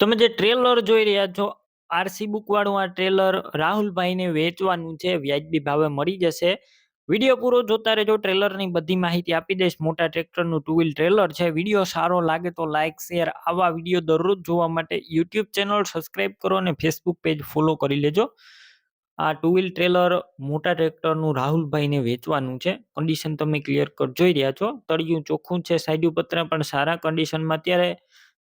તમે જે ટ્રેલર જોઈ રહ્યા છો આરસી બુકવાળું આ ટ્રેલર રાહુલભાઈને વેચવાનું છે, વ્યાજબી ભાવે મળી જશે. વીડિયો પૂરો જોતા રહેજો ટ્રેલરની બધી માહિતી આપી દઈશ. મોટા ટ્રેક્ટરનું ટુ વ્હીલ ટ્રેલર છે. વીડિયો સારો લાગે તો લાઇક શેર આવા વીડિયો દરરોજ જોવા માટે યુટ્યુબ ચેનલ સબસ્ક્રાઇબ કરો અને ફેસબુક પેજ ફોલો કરી લેજો. આ ટુ વ્હીલ ટ્રેલર મોટા ટ્રેક્ટરનું રાહુલભાઈને વેચવાનું છે. કન્ડિશન તમે ક્લિયર કર, જોઈ રહ્યા છો. તળિયું ચોખ્ખું છે, સાઈડ પત્ર પણ સારા કન્ડિશનમાં અત્યારે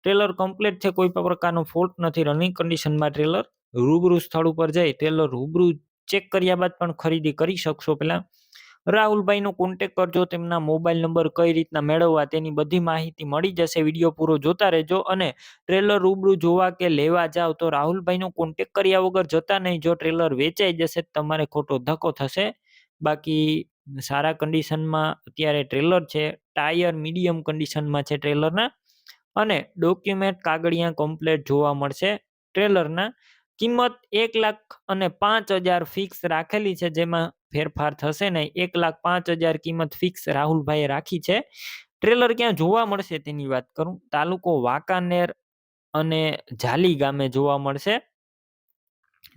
ટ્રેલર કમ્પ્લીટ છે, કોઈ પણ પ્રકારનો ફોલ્ટ નથી રનિંગ કન્ડિશનમાં ટ્રેલર રૂબરૂ સ્થળ ઉપર જઈ ટ્રેલર રૂબરૂ ચેક કર્યા બાદ પણ ખરીદી કરી શકશો. પહેલાં રાહુલભાઈનો કોન્ટેક કરજો, તેમના મોબાઈલ નંબર કઈ રીતના મેળવવા તેની બધી માહિતી મળી જશે. વીડિયો પૂરો જોતા રહેજો અને ટ્રેલર રૂબરૂ જોવા કે લેવા જાવ તો રાહુલભાઈનો કોન્ટેક કર્યા વગર જતા નહીં. જો ટ્રેલર વેચાઈ જશે તમારે ખોટો ધક્કો થશે. બાકી સારા કન્ડિશનમાં અત્યારે ટ્રેલર છે ટાયર મીડિયમ કન્ડિશનમાં છે ટ્રેલરના અને ડોક્યુમેન્ટ કાગળિયા કમ્પ્લેટ જોવા મળશે. ટ્રેલરના કિંમત એક લાખ અને પાંચ હજાર ફિક્સ રાખેલી છે, જેમાં ફેરફાર થશે નહીં. એક લાખ પાંચ હજાર કિંમત ફિક્સ રાહુલભાઈએ રાખી છે. ટ્રેલર ક્યાં જોવા મળશે તેની વાત કરું? તાલુકો વાંકાનેર અને જાલી ગામે જોવા મળશે.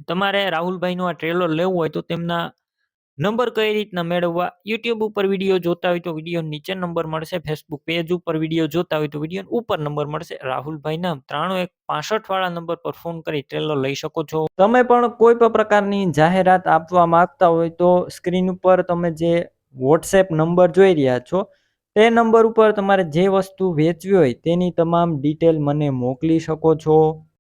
તમારે રાહુલભાઈનું આ ટ્રેલર લેવું હોય તો તેમના નંબર કઈ રીતના મેળવવા? યુટ્યુબ ઉપર વીડિયો જોતા હોય તો વીડિયો નીચે નંબર મળશે. ફેસબુક પેજ ઉપર વીડિયો જોતા હોય તો વીડિયો ઉપર નંબર મળશે. રાહુલભાઈના ત્રાણું એક પાસઠ વાળા નંબર પર ફોન કરી ટ્રેલર લઈ શકો છો. તમે પણ કોઈ પણ પ્રકારની જાહેરાત આપવા માંગતા હોય તો સ્ક્રીન ઉપર તમે જે વોટ્સએપ નંબર જોઈ રહ્યા છો, તે નંબર ઉપર તમારે જે વસ્તુ વેચવી હોય તેની તમામ ડિટેલ મને મોકલી શકો છો.